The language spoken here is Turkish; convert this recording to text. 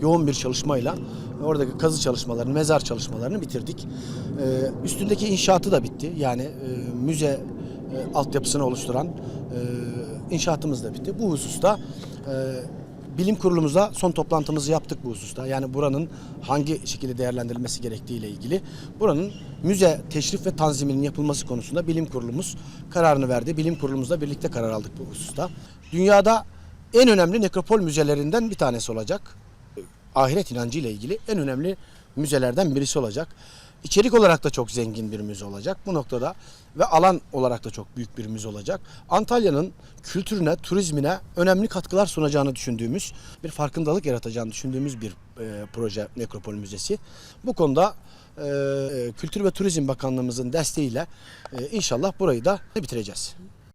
yoğun bir çalışmayla oradaki kazı çalışmalarını, mezar çalışmalarını bitirdik. Ee, üstündeki inşaatı da bitti. Yani e, müze e, altyapısını oluşturan e, inşaatımız da bitti. Bu hususta e, bilim kurulumuzda son toplantımızı yaptık bu hususta. Yani buranın hangi şekilde değerlendirilmesi gerektiği ile ilgili. Buranın müze teşrif ve tanziminin yapılması konusunda bilim kurulumuz kararını verdi. Bilim kurulumuzla birlikte karar aldık bu hususta. Dünyada en önemli nekropol müzelerinden bir tanesi olacak. Ahiret inancı ile ilgili en önemli müzelerden birisi olacak. İçerik olarak da çok zengin bir müze olacak bu noktada ve alan olarak da çok büyük bir müze olacak. Antalya'nın kültürüne, turizmine önemli katkılar sunacağını düşündüğümüz, bir farkındalık yaratacağını düşündüğümüz bir e, proje Nekropol Müzesi. Bu konuda e, Kültür ve Turizm Bakanlığımızın desteğiyle e, inşallah burayı da bitireceğiz.